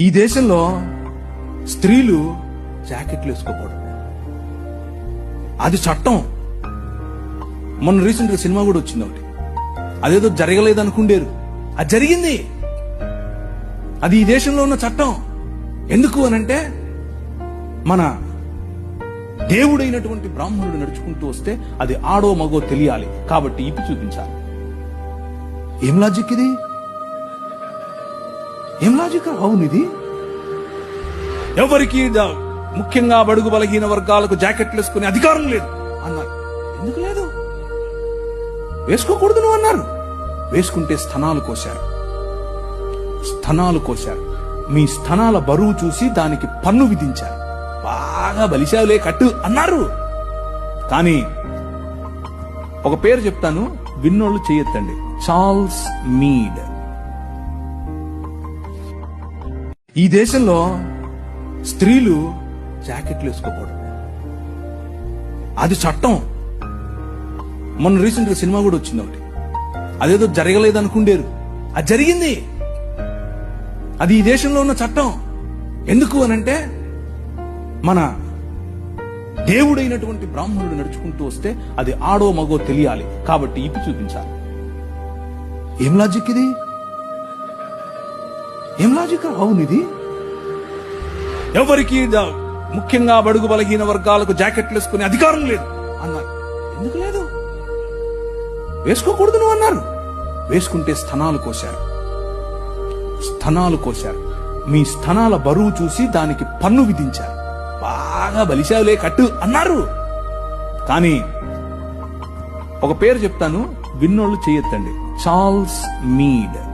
ఈ దేశంలో స్త్రీలు జాకెట్లు వేసుకోకూడదు. అది చట్టం. మొన్న రీసెంట్గా సినిమా కూడా వచ్చింది ఒకటి. అదేదో జరగలేదు అనుకుండేరు అది జరిగింది. అది ఈ దేశంలో ఉన్న చట్టం. ఎందుకు అనంటే మన దేవుడైనటువంటి బ్రాహ్మణుడు నడుచుకుంటూ వస్తే అది ఆడో మగో తెలియాలి. కాబట్టి ఇప్పి చూపించాలి. ఏం లాజిక్ ఇది? ఏం లాజిక్ అవును ఇది. ఎవరికి ముఖ్యంగా బడుగు బలహీన వర్గాలకు జాకెట్లు వేసుకునే అధికారం లేదు. అన్నారు. ఎందుకు లేదు? వేసుకోకూడదు నువ్వు అన్నారు. వేసుకుంటే స్థనాలు కోశారు. స్థనాలు కోశారు. మీ స్థనాల బరువు చూసి దానికి పన్ను విధించారు. బాగా బలిశావులే కట్టు అన్నారు. కానీ ఒక పేరు చెప్తాను విన్నోళ్ళు చేయొద్దండి. Charles Mead. ఈ దేశంలో స్త్రీలు జాకెట్లు వేసుకోకూడదు. అది చట్టం. మొన్న రీసెంట్గా సినిమా కూడా వచ్చింది ఒకటి. అదేదో జరగలేదు అనుకుండేరు అది జరిగింది. అది ఈ దేశంలో ఉన్న చట్టం. ఎందుకు అనంటే మన దేవుడైనటువంటి బ్రాహ్మణుడు నడుచుకుంటూ వస్తే అది ఆడో మగో తెలియాలి. కాబట్టి ఇప్పి చూపించాలి. ఏం లాజిక్ ఇది? ఏం లాజిక్ అవును ఇది ఎవరికి ముఖ్యంగా బడుగు బలహీన వర్గాలకు జాకెట్లు వేసుకునే అధికారం లేదు. అన్నారు. ఎందుకు లేదు? వేసుకోకూడదు నువ్వు అన్నారు. వేసుకుంటే స్థనాలు కోశారు. స్థనాలు కోశారు. మీ స్థనాల బరువు చూసి దానికి పన్ను విధించారు. బాగా బలిశావులే కట్టు అన్నారు. కానీ ఒక పేరు చెప్తాను విన్నోళ్ళు చేయొద్దండి. Charles Mead.